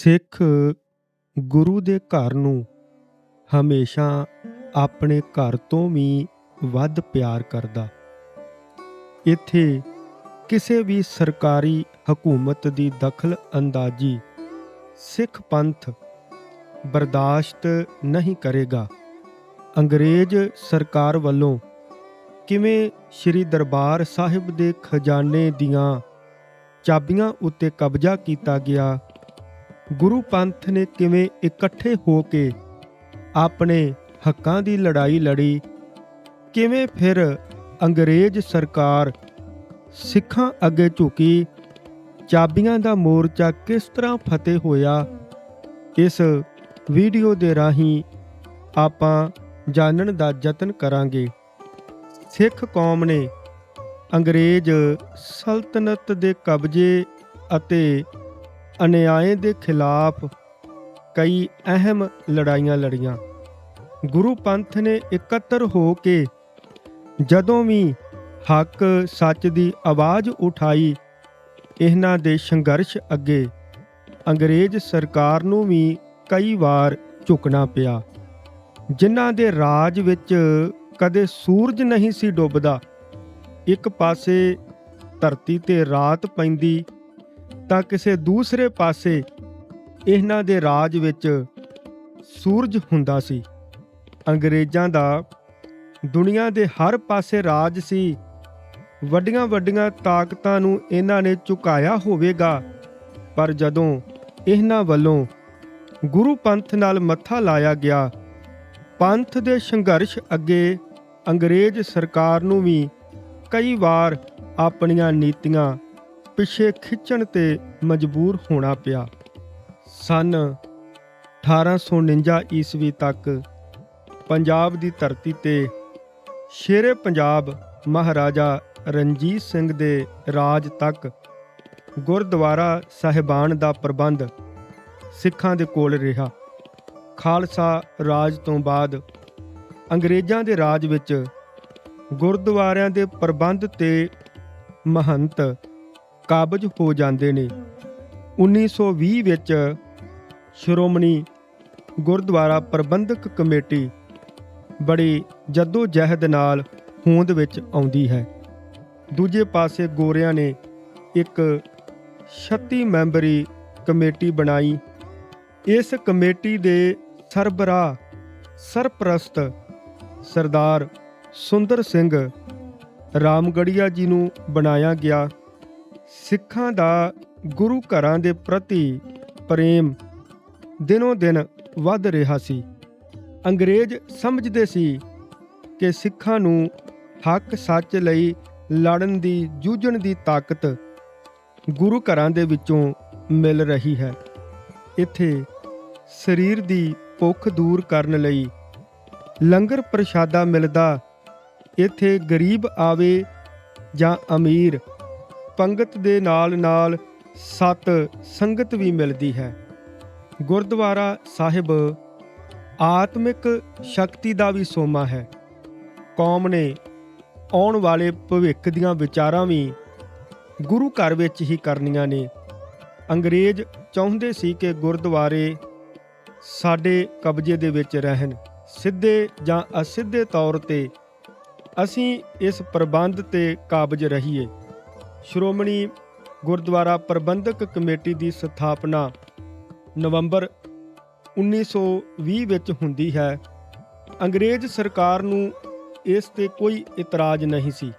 ਸਿੱਖ ਗੁਰੂ ਦੇ ਘਰ ਨੂੰ ਹਮੇਸ਼ਾ ਆਪਣੇ ਘਰ ਤੋਂ ਵੀ ਵੱਧ ਪਿਆਰ ਕਰਦਾ। ਇੱਥੇ ਕਿਸੇ ਵੀ ਸਰਕਾਰੀ ਹਕੂਮਤ ਦੀ ਦਖਲ ਅੰਦਾਜ਼ੀ ਸਿੱਖ ਪੰਥ ਬਰਦਾਸ਼ਤ ਨਹੀਂ ਕਰੇਗਾ। ਅੰਗਰੇਜ਼ ਸਰਕਾਰ ਵੱਲੋਂ ਕਿਵੇਂ ਸ੍ਰੀ ਦਰਬਾਰ ਸਾਹਿਬ ਦੇ ਖਜ਼ਾਨੇ ਦੀਆਂ ਚਾਬੀਆਂ ਉੱਤੇ ਕਬਜ਼ਾ ਕੀਤਾ ਗਿਆ ਗੁਰੂ ਪੰਥ ਨੇ ਕਿਵੇਂ ਇਕੱਠੇ ਹੋ ਕੇ ਆਪਣੇ ਹੱਕਾਂ ਦੀ ਲੜਾਈ ਲੜੀ, ਕਿਵੇਂ ਫਿਰ ਅੰਗਰੇਜ਼ ਸਰਕਾਰ ਸਿੱਖਾਂ ਅੱਗੇ ਝੁਕੀ, ਚਾਬੀਆਂ ਦਾ ਮੋਰਚਾ ਕਿਸ ਤਰ੍ਹਾਂ ਫਤਿਹ ਹੋਇਆ, ਇਸ ਵੀਡੀਓ ਦੇ ਰਾਹੀਂ ਆਪਾਂ ਜਾਣਨ ਦਾ ਯਤਨ ਕਰਾਂਗੇ। ਸਿੱਖ ਕੌਮ ਨੇ ਅੰਗਰੇਜ਼ ਸਲਤਨਤ ਦੇ ਕਬਜ਼ੇ ਅਤੇ ਅਨਿਆਏ ਦੇ ਖਿਲਾਫ ਕਈ ਅਹਿਮ ਲੜਾਈਆਂ ਲੜੀਆਂ। ਗੁਰੂ ਪੰਥ ਨੇ ਇਕੱਤਰ ਹੋ ਕੇ ਜਦੋਂ ਵੀ ਹੱਕ ਸੱਚ ਦੀ ਆਵਾਜ਼ ਉਠਾਈ, ਇਹਨਾਂ ਦੇ ਸੰਘਰਸ਼ ਅੱਗੇ ਅੰਗਰੇਜ਼ ਸਰਕਾਰ ਨੂੰ ਵੀ ਕਈ ਵਾਰ ਝੁਕਣਾ ਪਿਆ। ਜਿਨ੍ਹਾਂ ਦੇ ਰਾਜ ਵਿੱਚ ਕਦੇ ਸੂਰਜ ਨਹੀਂ ਸੀ ਡੁੱਬਦਾ, ਇੱਕ ਪਾਸੇ ਧਰਤੀ ਤੇ ਰਾਤ ਪੈਂਦੀ ਤਾਂ ਕਿਸੇ ਦੂਸਰੇ ਪਾਸੇ ਇਹਨਾਂ ਦੇ ਰਾਜ ਵਿੱਚ ਸੂਰਜ ਹੁੰਦਾ ਸੀ। ਅੰਗਰੇਜ਼ਾਂ ਦਾ ਦੁਨੀਆ ਦੇ ਹਰ ਪਾਸੇ ਰਾਜ ਸੀ। ਵੱਡੀਆਂ ਵੱਡੀਆਂ ਤਾਕਤਾਂ ਨੂੰ ਇਹਨਾਂ ਨੇ ਝੁਕਾਇਆ ਹੋਵੇਗਾ। ਪਰ ਜਦੋਂ ਇਹਨਾਂ ਵੱਲੋਂ ਗੁਰੂ ਪੰਥ ਨਾਲ ਮੱਥਾ ਲਾਇਆ ਗਿਆ, ਪੰਥ ਦੇ ਸੰਘਰਸ਼ ਅੱਗੇ ਅੰਗਰੇਜ਼ ਸਰਕਾਰ ਨੂੰ ਵੀ ਕਈ ਵਾਰ ਆਪਣੀਆਂ ਨੀਤੀਆਂ ਪਿੱਛੇ ਖਿੱਚਣ ਤੇ ਮਜਬੂਰ ਹੋਣਾ ਪਿਆ। ਸਨ 1849 ਈਸਵੀ ਤੱਕ ਪੰਜਾਬ ਦੀ ਧਰਤੀ ਤੇ ਸ਼ੇਰੇ ਪੰਜਾਬ ਮਹਾਰਾਜਾ ਰਣਜੀਤ ਸਿੰਘ ਦੇ ਰਾਜ ਤੱਕ ਗੁਰਦੁਆਰਾ ਸਾਹਿਬਾਨ ਦਾ ਪ੍ਰਬੰਧ ਸਿੱਖਾਂ ਦੇ ਕੋਲ ਰਿਹਾ। ਖਾਲਸਾ ਰਾਜ ਤੋਂ ਬਾਅਦ ਅੰਗਰੇਜ਼ਾਂ ਦੇ ਰਾਜ ਵਿੱਚ ਗੁਰਦੁਆਰਿਆਂ ਦੇ ਪ੍ਰਬੰਧ ਤੇ ਮਹੰਤ ਕਾਬਜ ਹੋ ਜਾਂਦੇ ਨੇ। 1920 ਵਿੱਚ ਸ਼੍ਰੋਮਣੀ ਗੁਰਦੁਆਰਾ ਪ੍ਰਬੰਧਕ ਕਮੇਟੀ ਬੜੀ ਜੱਦੋ ਜਹਿਦ ਨਾਲ ਹੋਂਦ ਵਿੱਚ ਆਉਂਦੀ ਹੈ। ਦੂਜੇ ਪਾਸੇ ਗੋਰਿਆਂ ਨੇ ਇੱਕ 36 ਮੈਂਬਰੀ ਕਮੇਟੀ ਬਣਾਈ। ਇਸ ਕਮੇਟੀ ਦੇ ਸਰਬਰਾਹ ਸਰਪ੍ਰਸਤ ਸਰਦਾਰ ਸੁੰਦਰ ਸਿੰਘ ਰਾਮਗੜੀਆ ਜੀ ਨੂੰ ਬਣਾਇਆ ਗਿਆ। ਸਿੱਖਾਂ ਦਾ ਗੁਰੂ ਘਰਾਂ ਦੇ ਪ੍ਰਤੀ ਪ੍ਰੇਮ ਦਿਨੋਂ ਦਿਨ ਵੱਧ ਰਿਹਾ ਸੀ। ਅੰਗਰੇਜ਼ ਸਮਝਦੇ ਸੀ ਕਿ ਸਿੱਖਾਂ ਨੂੰ ਹੱਕ ਸੱਚ ਲਈ ਲੜਨ ਦੀ, ਜੂਝਣ ਦੀ ਤਾਕਤ ਗੁਰੂ ਘਰਾਂ ਦੇ ਵਿੱਚੋਂ ਮਿਲ ਰਹੀ ਹੈ। ਇੱਥੇ ਸਰੀਰ ਦੀ ਭੁੱਖ ਦੂਰ ਕਰਨ ਲਈ ਲੰਗਰ ਪ੍ਰਸ਼ਾਦਾ ਮਿਲਦਾ, ਇੱਥੇ ਗਰੀਬ ਆਵੇ ਜਾਂ ਅਮੀਰ ਪੰਗਤ ਦੇ ਨਾਲ ਨਾਲ ਸਤ ਸੰਗਤ ਵੀ ਮਿਲਦੀ ਹੈ। ਗੁਰਦੁਆਰਾ ਸਾਹਿਬ ਆਤਮਿਕ ਸ਼ਕਤੀ ਦਾ ਵੀ ਸੋਮਾ ਹੈ। ਕੌਮ ਨੇ ਆਉਣ ਵਾਲੇ ਭਵਿੱਖ ਦੀਆਂ ਵਿਚਾਰਾਂ ਵੀ ਗੁਰੂ ਘਰ ਵਿੱਚ ਹੀ ਕਰਨੀਆਂ ਨੇ। ਅੰਗਰੇਜ਼ ਚਾਹੁੰਦੇ ਸੀ ਕਿ ਗੁਰਦੁਆਰੇ ਸਾਡੇ ਕਬਜ਼ੇ ਦੇ ਵਿੱਚ ਰਹਿਣ। ਸਿੱਧੇ ਜਾਂ ਅਸਿੱਧੇ ਤੌਰ ਤੇ ਅਸੀਂ ਇਸ ਪ੍ਰਬੰਧ ਤੇ ਕਾਬਜ ਰਹੀਏ। ਸ਼੍ਰੋਮਣੀ ਗੁਰਦੁਆਰਾ ਪ੍ਰਬੰਧਕ ਕਮੇਟੀ ਦੀ ਸਥਾਪਨਾ ਨਵੰਬਰ 1920 ਵਿੱਚ ਹੁੰਦੀ ਹੈ। ਅੰਗਰੇਜ਼ ਸਰਕਾਰ ਨੂੰ ਇਸ ਤੇ ਕੋਈ ਇਤਰਾਜ਼ ਨਹੀਂ ਸੀ,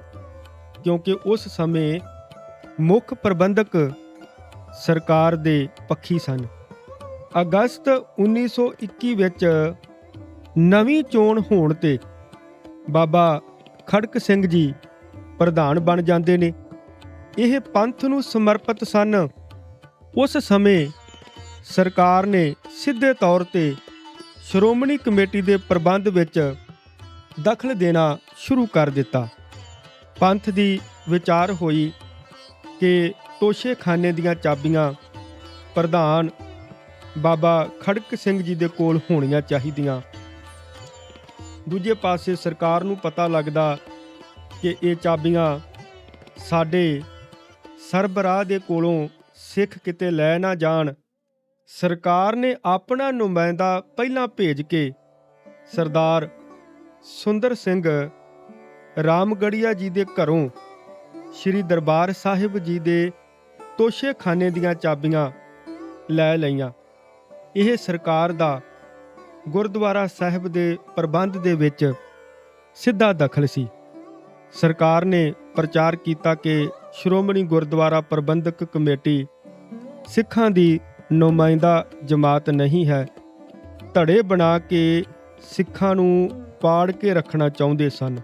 ਕਿਉਂਕਿ ਉਸ ਸਮੇਂ ਮੁੱਖ ਪ੍ਰਬੰਧਕ ਸਰਕਾਰ ਦੇ ਪੱਖੀ ਸਨ। ਅਗਸਤ 1921 ਵਿੱਚ ਨਵੀਂ ਚੋਣ ਹੋਣ ਤੇ ਬਾਬਾ ਖੜਕ ਸਿੰਘ ਜੀ ਪ੍ਰਧਾਨ ਬਣ ਜਾਂਦੇ ਨੇ। ਇਹ ਪੰਥ ਨੂੰ ਸਮਰਪਿਤ ਸਨ। ਉਸ ਸਮੇਂ ਸਰਕਾਰ ਨੇ ਸਿੱਧੇ ਤੌਰ ਤੇ ਸ਼੍ਰੋਮਣੀ ਕਮੇਟੀ ਦੇ ਪ੍ਰਬੰਧ ਵਿੱਚ ਦਖਲ ਦੇਣਾ ਸ਼ੁਰੂ ਕਰ ਦਿੱਤਾ। ਪੰਥ ਦੀ ਵਿਚਾਰ ਹੋਈ ਕਿ ਤੋਸ਼ੇਖਾਨੇ ਦੀਆਂ ਚਾਬੀਆਂ ਪ੍ਰਧਾਨ ਬਾਬਾ ਖੜਕ ਸਿੰਘ ਜੀ ਦੇ ਕੋਲ ਹੋਣੀਆਂ ਚਾਹੀਦੀਆਂ। ਦੂਜੇ ਪਾਸੇ ਸਰਕਾਰ ਨੂੰ ਪਤਾ ਲੱਗਦਾ ਕਿ ਇਹ ਚਾਬੀਆਂ ਸਾਡੇ ਸਰਬਰਾਹ ਦੇ ਕੋਲੋਂ ਸਿੱਖ ਕਿਤੇ ਲੈ ਨਾ ਜਾਣ। ਸਰਕਾਰ ਨੇ ਆਪਣਾ ਨੁਮਾਇੰਦਾ ਪਹਿਲਾਂ ਭੇਜ ਕੇ ਸਰਦਾਰ ਸੁੰਦਰ ਸਿੰਘ ਰਾਮਗੜੀਆ ਜੀ ਦੇ ਘਰੋਂ ਸ੍ਰੀ ਦਰਬਾਰ ਸਾਹਿਬ ਜੀ ਦੇ ਤੋਸ਼ੇਖਾਨੇ ਦੀਆਂ ਚਾਬੀਆਂ ਲੈ ਲਈਆਂ। ਇਹ ਸਰਕਾਰ ਦਾ ਗੁਰਦੁਆਰਾ ਸਾਹਿਬ ਦੇ ਪ੍ਰਬੰਧ ਦੇ ਵਿੱਚ ਸਿੱਧਾ ਦਖਲ ਸੀ। ਸਰਕਾਰ ਨੇ ਪ੍ਰਚਾਰ ਕੀਤਾ ਕਿ ਸ਼੍ਰੋਮਣੀ ਗੁਰਦੁਆਰਾ ਪ੍ਰਬੰਧਕ ਕਮੇਟੀ। ਸਿੱਖਾਂ ਦੀ ਨੁਮਾਇੰਦਾ ਜਮਾਤ ਨਹੀਂ ਹੈ। ਧੜੇ ਬਣਾ ਕੇ ਸਿੱਖਾਂ ਨੂੰ ਪਾੜ ਕੇ ਰੱਖਣਾ ਚਾਹੁੰਦੇ ਸਨ।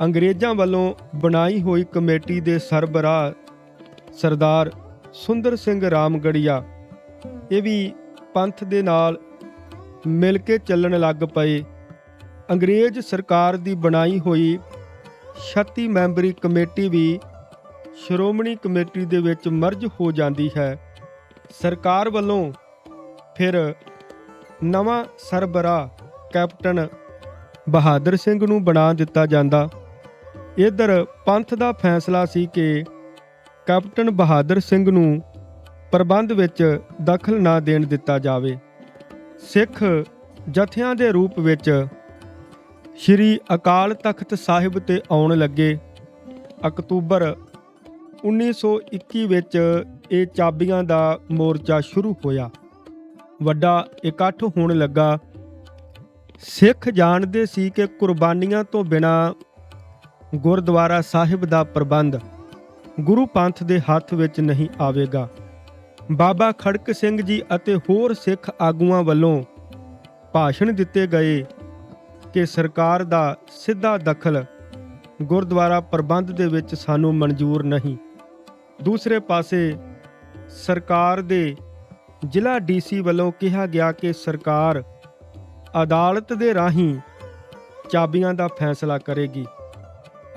ਅੰਗਰੇਜ਼ਾਂ ਵੱਲੋਂ ਬਣਾਈ ਹੋਈ ਕਮੇਟੀ ਦੇ ਸਰਬਰਾਹ ਸਰਦਾਰ ਸੁੰਦਰ ਸਿੰਘ ਰਾਮਗੜੀਆ, ਇਹ ਵੀ ਪੰਥ ਦੇ ਨਾਲ ਮਿਲ ਕੇ ਚੱਲਣ ਲੱਗ ਪਏ। ਅੰਗਰੇਜ਼ ਸਰਕਾਰ ਦੀ ਬਣਾਈ ਹੋਈ 36 ਮੈਂਬਰੀ ਕਮੇਟੀ ਵੀ ਸ਼੍ਰੋਮਣੀ ਕਮੇਟੀ ਦੇ ਵਿੱਚ ਮਰਜ ਹੋ ਜਾਂਦੀ ਹੈ। ਸਰਕਾਰ ਵੱਲੋਂ ਫਿਰ ਨਵਾਂ ਸਰਬਰਾਹ ਕੈਪਟਨ ਬਹਾਦਰ ਸਿੰਘ ਨੂੰ ਬਣਾ ਦਿੱਤਾ ਜਾਂਦਾ। ਇਧਰ ਪੰਥ ਦਾ ਫੈਸਲਾ ਸੀ ਕਿ ਕੈਪਟਨ ਬਹਾਦਰ ਸਿੰਘ ਨੂੰ ਪ੍ਰਬੰਧ ਵਿੱਚ ਦਖਲ ਨਾ ਦੇਣ ਦਿੱਤਾ ਜਾਵੇ। ਸਿੱਖ ਜਥਿਆਂ ਦੇ ਰੂਪ ਵਿੱਚ ਸ਼੍ਰੀ ਅਕਾਲ ਤਖਤ ਸਾਹਿਬ ਤੇ ਆਉਣ ਲੱਗੇ। ਅਕਤੂਬਰ 1921 ਵਿੱਚ ਇਹ ਚਾਬੀਆਂ ਦਾ ਮੋਰਚਾ ਸ਼ੁਰੂ ਹੋਇਆ। ਵੱਡਾ ਇਕੱਠ ਹੋਣ ਲੱਗਾ। ਸਿੱਖ ਜਾਣਦੇ ਸੀ ਕਿ ਕੁਰਬਾਨੀਆਂ ਤੋਂ ਬਿਨਾ ਗੁਰਦੁਆਰਾ ਸਾਹਿਬ ਦਾ ਪ੍ਰਬੰਧ ਗੁਰੂ ਪੰਥ ਦੇ ਹੱਥ ਵਿੱਚ ਨਹੀਂ ਆਵੇਗਾ। ਬਾਬਾ ਖੜਕ ਸਿੰਘ ਜੀ ਅਤੇ ਹੋਰ ਸਿੱਖ ਆਗੂਆਂ ਵੱਲੋਂ ਭਾਸ਼ਣ ਦਿੱਤੇ ਗਏ ਕਿ ਸਰਕਾਰ ਦਾ ਸਿੱਧਾ ਦਖਲ ਗੁਰਦੁਆਰਾ ਪ੍ਰਬੰਧ ਦੇ ਵਿੱਚ ਸਾਨੂੰ ਮਨਜ਼ੂਰ ਨਹੀਂ। ਦੂਸਰੇ ਪਾਸੇ ਸਰਕਾਰ ਦੇ ਜ਼ਿਲ੍ਹਾ ਡੀਸੀ ਵੱਲੋਂ ਕਿਹਾ ਗਿਆ ਕਿ ਸਰਕਾਰ ਅਦਾਲਤ ਦੇ ਰਾਹੀਂ ਚਾਬੀਆਂ ਦਾ ਫੈਸਲਾ ਕਰੇਗੀ।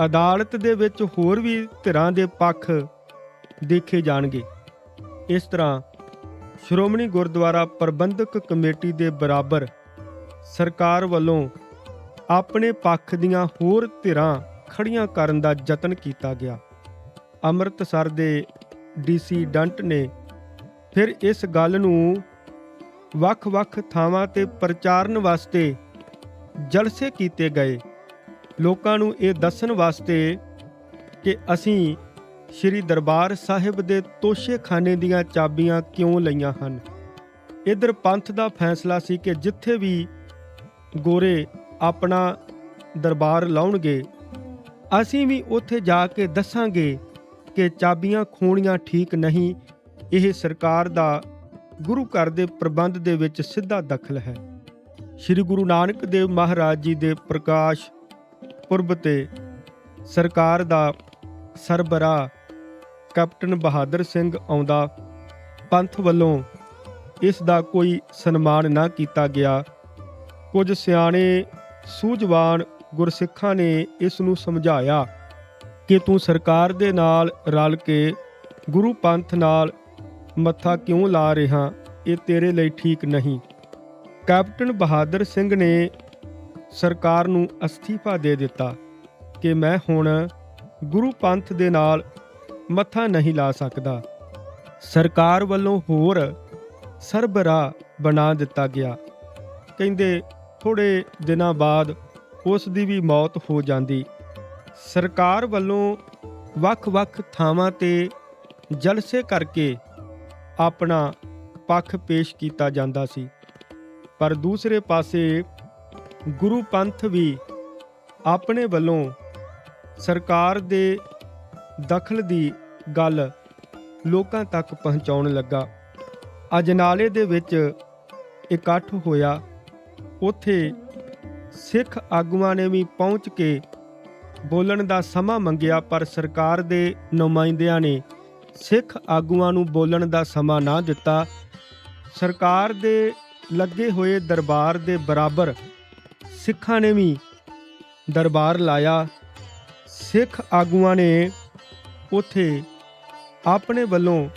ਅਦਾਲਤ ਦੇ ਵਿੱਚ ਹੋਰ ਵੀ ਧਿਰਾਂ ਦੇ ਪੱਖ ਦੇਖੇ ਜਾਣਗੇ। ਇਸ ਤਰ੍ਹਾਂ ਸ਼੍ਰੋਮਣੀ ਗੁਰਦੁਆਰਾ ਪ੍ਰਬੰਧਕ ਕਮੇਟੀ ਦੇ ਬਰਾਬਰ ਸਰਕਾਰ ਵੱਲੋਂ ਆਪਣੇ ਪੱਖ ਦੀਆਂ ਹੋਰ ਧਿਰਾਂ ਖੜੀਆਂ ਕਰਨ ਦਾ ਯਤਨ ਕੀਤਾ ਗਿਆ। ਅੰਮ੍ਰਿਤਸਰ ਦੇ ਡੀਸੀ ਡੰਟ ਨੇ ਫਿਰ ਇਸ ਗੱਲ ਨੂੰ ਵੱਖ-ਵੱਖ ਥਾਵਾਂ ਤੇ ਪ੍ਰਚਾਰਨ ਵਾਸਤੇ ਜਲਸੇ ਕੀਤੇ ਗਏ। ਲੋਕਾਂ ਨੂੰ ਇਹ ਦੱਸਣ ਵਾਸਤੇ ਕਿ ਅਸੀਂ ਸ੍ਰੀ ਦਰਬਾਰ ਸਾਹਿਬ ਦੇ ਤੋਸ਼ੇਖਾਨੇ ਦੀਆਂ ਚਾਬੀਆਂ ਕਿਉਂ ਲਈਆਂ ਹਨ? ਇਧਰ ਪੰਥ ਦਾ ਫੈਸਲਾ ਸੀ ਕਿ ਜਿੱਥੇ ਵੀ ਗੋਰੇ ਆਪਣਾ ਦਰਬਾਰ ਲਾਉਣਗੇ, ਅਸੀਂ ਵੀ ਉੱਥੇ ਜਾ ਕੇ ਦੱਸਾਂਗੇ ਕਿ ਚਾਬੀਆਂ ਖੋਣੀਆਂ ਠੀਕ ਨਹੀਂ, ਇਹ ਸਰਕਾਰ ਦਾ ਗੁਰੂ ਘਰ ਦੇ ਪ੍ਰਬੰਧ ਦੇ ਵਿੱਚ ਸਿੱਧਾ ਦਖਲ ਹੈ। ਸ੍ਰੀ ਗੁਰੂ ਨਾਨਕ ਦੇਵ ਮਹਾਰਾਜ ਜੀ ਦੇ ਪ੍ਰਕਾਸ਼ ਪੁਰਬ ਤੇ ਸਰਕਾਰ ਦਾ ਸਰਬਰਾਹ ਕੈਪਟਨ ਬਹਾਦਰ ਸਿੰਘ ਆਉਂਦਾ, ਪੰਥ ਵੱਲੋਂ ਇਸ ਦਾ ਕੋਈ ਸਨਮਾਨ ਨਾ ਕੀਤਾ ਗਿਆ। ਕੁਝ ਸਿਆਣੇ ਸੂਝਵਾਨ ਗੁਰਸਿੱਖਾਂ ਨੇ ਇਸ ਨੂੰ ਸਮਝਾਇਆ। ਕਿ ਤੂੰ ਸਰਕਾਰ ਦੇ ਨਾਲ ਰਲ ਕੇ ਗੁਰੂ ਪੰਥ ਨਾਲ ਮੱਥਾ ਕਿਉਂ ਲਾ ਰਿਹਾ? ਇਹ ਤੇਰੇ ਲਈ ਠੀਕ ਨਹੀਂ। ਕੈਪਟਨ ਬਹਾਦਰ ਸਿੰਘ ਨੇ ਸਰਕਾਰ ਨੂੰ ਅਸਤੀਫਾ ਦੇ ਦਿੱਤਾ ਕਿ ਮੈਂ ਹੁਣ ਗੁਰੂ ਪੰਥ ਦੇ ਨਾਲ ਮੱਥਾ ਨਹੀਂ ਲਾ ਸਕਦਾ। ਸਰਕਾਰ ਵੱਲੋਂ ਹੋਰ ਸਰਬਰਾਹ ਬਣਾ ਦਿੱਤਾ ਗਿਆ। ਕਹਿੰਦੇ ਥੋੜੇ ਦਿਨਾਂ ਬਾਅਦ ਉਸ ਦੀ ਵੀ ਮੌਤ ਹੋ ਜਾਂਦੀ। ਸਰਕਾਰ ਵੱਲੋਂ ਵੱਖ-ਵੱਖ ਥਾਵਾਂ ਤੇ ਜਲਸੇ ਕਰਕੇ ਆਪਣਾ ਪੱਖ ਪੇਸ਼ ਕੀਤਾ ਜਾਂਦਾ ਸੀ। ਪਰ ਦੂਸਰੇ ਪਾਸੇ ਗੁਰੂ ਪੰਥ ਵੀ ਆਪਣੇ ਵੱਲੋਂ ਸਰਕਾਰ ਦੇ ਦਖਲ ਦੀ ਗੱਲ ਲੋਕਾਂ ਤੱਕ ਪਹੁੰਚਾਉਣ ਲੱਗਾ। ਅਜਨਾਲੇ ਦੇ ਵਿੱਚ ਇਕੱਠ ਹੋਇਆ। ਉੱਥੇ ਸਿੱਖ ਆਗੂਆਂ ਨੇ ਵੀ ਪਹੁੰਚ ਕੇ ਬੋਲਣ ਦਾ ਸਮਾਂ ਮੰਗਿਆ, ਪਰ ਸਰਕਾਰ ਦੇ ਨੁਮਾਇੰਦਿਆਂ ਨੇ ਸਿੱਖ ਆਗੂਆਂ ਨੂੰ ਬੋਲਣ ਦਾ ਸਮਾਂ ਨਾ ਦਿੱਤਾ। ਸਰਕਾਰ ਦੇ ਲੱਗੇ ਹੋਏ ਦਰਬਾਰ ਦੇ ਬਰਾਬਰ ਸਿੱਖਾਂ ਨੇ ਵੀ ਦਰਬਾਰ ਲਾਇਆ। ਸਿੱਖ ਆਗੂਆਂ ਨੇ ਉਥੇ ਆਪਣੇ ਵੱਲੋਂ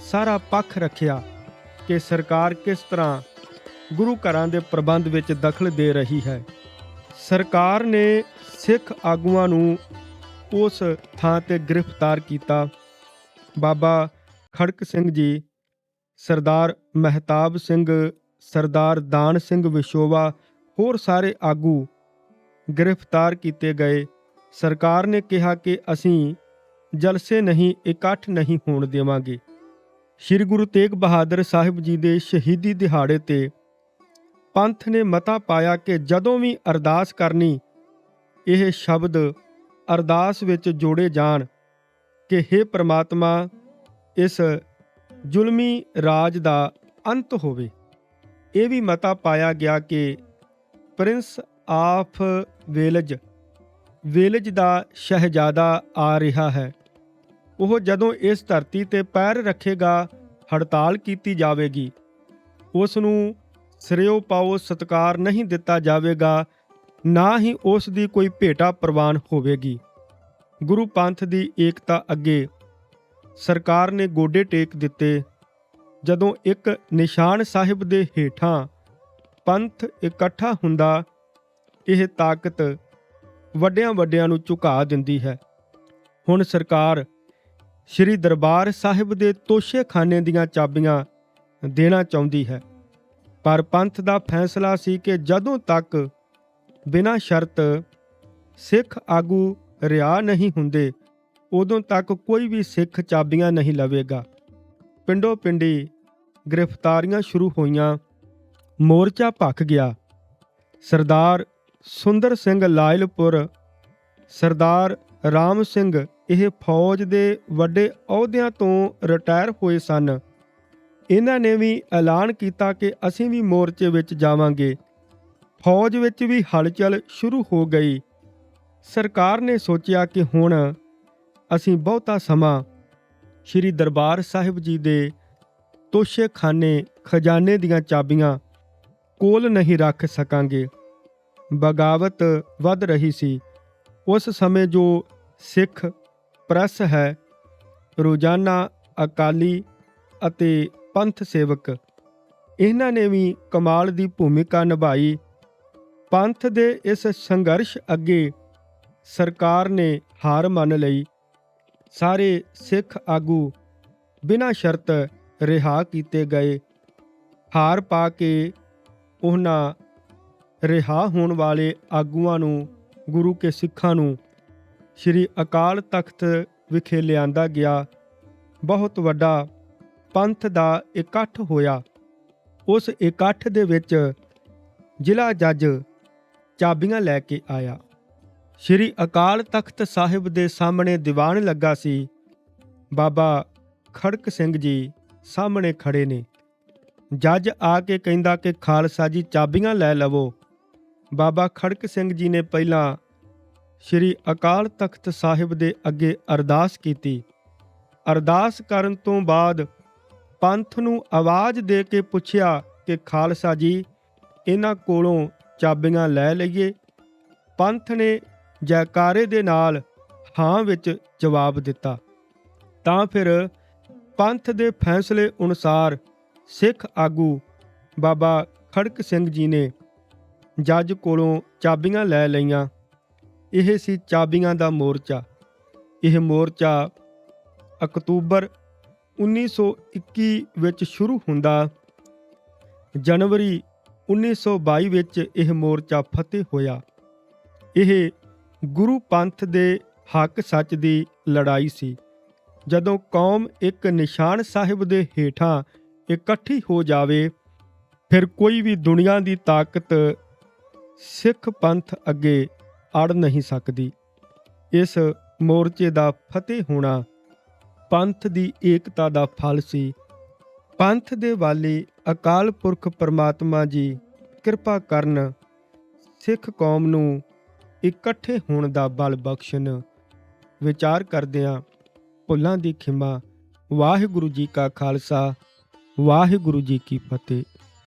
ਸਾਰਾ ਪੱਖ ਰੱਖਿਆ ਕਿ ਸਰਕਾਰ ਕਿਸ ਤਰ੍ਹਾਂ ਗੁਰੂ ਘਰਾਂ ਦੇ ਪ੍ਰਬੰਧ ਵਿੱਚ ਦਖਲ ਦੇ ਰਹੀ ਹੈ। ਸਰਕਾਰ ਨੇ ਸਿੱਖ ਆਗੂਆਂ ਨੂੰ ਉਸ ਥਾਂ ਤੇ ਗ੍ਰਿਫਤਾਰ ਕੀਤਾ। ਬਾਬਾ ਖੜਕ ਸਿੰਘ ਜੀ, ਸਰਦਾਰ ਮਹਿਤਾਬ ਸਿੰਘ, ਸਰਦਾਰ ਦਾਨ ਸਿੰਘ ਵਿਸ਼ੋਵਾ, ਹੋਰ ਸਾਰੇ ਆਗੂ ਗ੍ਰਿਫਤਾਰ ਕੀਤੇ ਗਏ। ਸਰਕਾਰ ਨੇ ਕਿਹਾ ਕਿ ਅਸੀਂ ਜਲਸੇ ਨਹੀਂ, ਇਕੱਠ ਨਹੀਂ ਹੋਣ ਦੇਵਾਂਗੇ। ਸ੍ਰੀ ਗੁਰੂ ਤੇਗ ਬਹਾਦਰ ਸਾਹਿਬ ਜੀ ਦੇ ਸ਼ਹੀਦੀ ਦਿਹਾੜੇ ਤੇ ਪੰਥ ਨੇ ਮਤਾ ਪਾਇਆ ਕਿ ਜਦੋਂ ਵੀ ਅਰਦਾਸ ਕਰਨੀ ਇਹ ਸ਼ਬਦ ਅਰਦਾਸ ਵਿੱਚ ਜੋੜੇ ਜਾਣ ਕਿ हे ਪ੍ਰਮਾਤਮਾ, ਇਸ ਜ਼ੁਲਮੀ ਰਾਜ ਦਾ ਅੰਤ ਹੋਵੇ। ਇਹ ਵੀ ਮਤਾ ਪਾਇਆ ਗਿਆ ਕਿ ਪ੍ਰਿੰਸ ਆਫ ਵੇਲਜ ਵੇਲਜ ਦਾ ਸ਼ਹਿਜ਼ਾਦਾ ਆ ਰਿਹਾ ਹੈ। ਉਹ ਜਦੋਂ ਇਸ ਧਰਤੀ ਤੇ ਪੈਰ ਰੱਖੇਗਾ, ਹੜਤਾਲ ਕੀਤੀ ਜਾਵੇਗੀ। ਉਸ ਨੂੰ ਸਿਰਿਓ ਪਾਓ ਸਤਕਾਰ ਨਹੀਂ ਦਿੱਤਾ ਜਾਵੇਗਾ। ਨਾ ਹੀ ਉਸ ਦੀ ਕੋਈ ਭੇਟਾ ਪ੍ਰਵਾਨ ਹੋਵੇਗੀ। ਗੁਰੂ ਪੰਥ ਦੀ ਏਕਤਾ ਅੱਗੇ ਸਰਕਾਰ ਨੇ ਗੋਡੇ ਟੇਕ ਦਿੱਤੇ। ਜਦੋਂ ਇੱਕ ਨਿਸ਼ਾਨ ਸਾਹਿਬ ਦੇ ਹੇਠਾਂ ਪੰਥ ਇਕੱਠਾ ਹੁੰਦਾ, ਇਹ ਤਾਕਤ ਵੱਡਿਆਂ ਵੱਡਿਆਂ ਨੂੰ ਝੁਕਾ ਦਿੰਦੀ ਹੈ। ਹੁਣ ਸਰਕਾਰ ਸ੍ਰੀ ਦਰਬਾਰ ਸਾਹਿਬ ਦੇ ਤੋਸ਼ੇਖਾਨੇ ਦੀਆਂ ਚਾਬੀਆਂ ਦੇਣਾ ਚਾਹੁੰਦੀ ਹੈ। ਪਰ ਪੰਥ ਦਾ ਫੈਸਲਾ ਸੀ ਕਿ ਜਦੋਂ ਤੱਕ ਬਿਨਾਂ ਸ਼ਰਤ ਸਿੱਖ ਆਗੂ ਰਿਆ ਨਹੀਂ ਹੁੰਦੇ, ਉਦੋਂ ਤੱਕ ਕੋਈ ਵੀ ਸਿੱਖ ਚਾਬੀਆਂ ਨਹੀਂ ਲਵੇਗਾ। ਪਿੰਡੋ ਪਿੰਡੀ ਗ੍ਰਿਫਤਾਰੀਆਂ ਸ਼ੁਰੂ ਹੋਈਆਂ, ਮੋਰਚਾ ਭਖ ਗਿਆ। ਸਰਦਾਰ ਸੁੰਦਰ ਸਿੰਘ ਲਾਇਲਪੁਰ, ਸਰਦਾਰ ਰਾਮ ਸਿੰਘ, ਇਹ ਫੌਜ ਦੇ ਵੱਡੇ ਅਹੁਦਿਆਂ ਤੋਂ ਰਿਟਾਇਰ ਹੋਏ ਸਨ। ਇਹਨਾਂ ਨੇ ਵੀ ਐਲਾਨ ਕੀਤਾ ਕਿ ਅਸੀਂ ਵੀ ਮੋਰਚੇ ਵਿੱਚ ਜਾਵਾਂਗੇ। ਫੌਜ ਵਿੱਚ ਵੀ ਹਲਚਲ ਸ਼ੁਰੂ ਹੋ ਗਈ। ਸਰਕਾਰ ਨੇ ਸੋਚਿਆ ਕਿ ਹੁਣ ਅਸੀਂ ਬਹੁਤਾ ਸਮਾਂ ਸ੍ਰੀ ਦਰਬਾਰ ਸਾਹਿਬ ਜੀ ਦੇ ਤੋਸ਼ੇਖਾਨੇ ਖਜ਼ਾਨੇ ਦੀਆਂ ਚਾਬੀਆਂ ਕੋਲ ਨਹੀਂ ਰੱਖ ਸਕਾਂਗੇ। ਬਗਾਵਤ ਵੱਧ ਰਹੀ ਸੀ। ਉਸ ਸਮੇਂ ਜੋ ਸਿੱਖ ਪ੍ਰੈਸ ਹੈ, ਰੋਜ਼ਾਨਾ ਅਕਾਲੀ ਅਤੇ ਪੰਥ ਸੇਵਕ, ਇਹਨਾਂ ਨੇ ਵੀ ਕਮਾਲ ਦੀ ਭੂਮਿਕਾ ਨਿਭਾਈ। ਪੰਥ ਦੇ ਇਸ ਸੰਘਰਸ਼ ਅੱਗੇ ਸਰਕਾਰ ਨੇ ਹਾਰ ਮੰਨ ਲਈ। ਸਾਰੇ ਸਿੱਖ ਆਗੂ ਬਿਨਾਂ ਸ਼ਰਤ ਰਿਹਾ ਕੀਤੇ ਗਏ। ਹਾਰ ਪਾ ਕੇ ਉਹਨਾਂ ਰਿਹਾ ਹੋਣ ਵਾਲੇ ਆਗੂਆਂ ਨੂੰ, ਗੁਰੂ ਕੇ ਸਿੱਖਾਂ ਨੂੰ ਸ੍ਰੀ ਅਕਾਲ ਤਖਤ ਵਿਖੇ ਲਿਆਂਦਾ ਗਿਆ। ਬਹੁਤ ਵੱਡਾ ਪੰਥ ਦਾ ਇਕੱਠ ਹੋਇਆ। ਉਸ ਇਕੱਠ ਦੇ ਵਿੱਚ ਜ਼ਿਲ੍ਹਾ ਜੱਜ ਚਾਬੀਆਂ ਲੈ ਕੇ ਆਇਆ। ਸ੍ਰੀ ਅਕਾਲ ਤਖਤ ਸਾਹਿਬ ਦੇ ਸਾਹਮਣੇ ਦੀਵਾਨ ਲੱਗਾ ਸੀ। ਬਾਬਾ ਖੜਕ ਸਿੰਘ ਜੀ ਸਾਹਮਣੇ ਖੜੇ ਨੇ। ਜੱਜ ਆ ਕੇ ਕਹਿੰਦਾ ਕਿ ਖਾਲਸਾ ਜੀ ਚਾਬੀਆਂ ਲੈ ਲਵੋ। ਬਾਬਾ ਖੜਕ ਸਿੰਘ ਜੀ ਨੇ ਪਹਿਲਾਂ ਸ੍ਰੀ ਅਕਾਲ ਤਖਤ ਸਾਹਿਬ ਦੇ ਅੱਗੇ ਅਰਦਾਸ ਕੀਤੀ। ਅਰਦਾਸ ਕਰਨ ਤੋਂ ਬਾਅਦ ਪੰਥ ਨੂੰ ਆਵਾਜ਼ ਦੇ ਕੇ ਪੁੱਛਿਆ ਕਿ ਖਾਲਸਾ ਜੀ, ਇਹਨਾਂ ਕੋਲੋਂ ਚਾਬੀਆਂ ਲੈ ਲਈਏ। ਪੰਥ ਨੇ ਜੈਕਾਰੇ ਦੇ ਨਾਲ ਹਾਂ ਵਿੱਚ ਜਵਾਬ ਦਿੱਤਾ। ਤਾਂ ਫਿਰ ਪੰਥ ਦੇ ਫੈਸਲੇ ਅਨੁਸਾਰ ਸਿੱਖ ਆਗੂ ਬਾਬਾ ਖੜਕ ਸਿੰਘ ਜੀ ਨੇ ਜੱਜ ਕੋਲੋਂ ਚਾਬੀਆਂ ਲੈ ਲਈਆਂ। ਇਹ ਸੀ ਚਾਬੀਆਂ ਦਾ ਮੋਰਚਾ। ਇਹ ਮੋਰਚਾ ਅਕਤੂਬਰ 1921 ਵਿੱਚ ਸ਼ੁਰੂ ਹੁੰਦਾ। ਜਨਵਰੀ 1922 ਵਿੱਚ ਇਹ ਮੋਰਚਾ ਫਤਿਹ ਹੋਇਆ। ਇਹ ਗੁਰੂ ਪੰਥ ਦੇ ਹੱਕ ਸੱਚ ਦੀ ਲੜਾਈ ਸੀ। ਜਦੋਂ ਕੌਮ ਇੱਕ ਨਿਸ਼ਾਨ ਸਾਹਿਬ ਦੇ ਹੇਠਾਂ ਇਕੱਠੀ ਹੋ ਜਾਵੇ, ਫਿਰ ਕੋਈ ਵੀ ਦੁਨੀਆ ਦੀ ਤਾਕਤ ਸਿੱਖ ਪੰਥ ਅੱਗੇ ਅੜ ਨਹੀਂ ਸਕਦੀ। ਇਸ ਮੋਰਚੇ ਦਾ ਫਤਿਹ ਹੋਣਾ ਪੰਥ ਦੀ ਏਕਤਾ ਦਾ ਫਲ ਸੀ। ਪੰਥ ਦੇ ਵਾਲੀ ਅਕਾਲ ਪੁਰਖ ਪਰਮਾਤਮਾ ਜੀ ਕਿਰਪਾ ਕਰਨ ਸਿੱਖ ਕੌਮ ਨੂੰ ਇਕੱਠੇ ਹੋਣ ਦਾ ਬਲ ਬਖਸ਼ਣ। ਵਿਚਾਰ ਕਰਦਿਆਂ ਭੁੱਲਾਂ ਦੀ ਖਿਮਾ। ਵਾਹਿਗੁਰੂ ਜੀ ਕਾ ਖਾਲਸਾ, ਵਾਹਿਗੁਰੂ ਜੀ ਕੀ ਫਤਿਹ।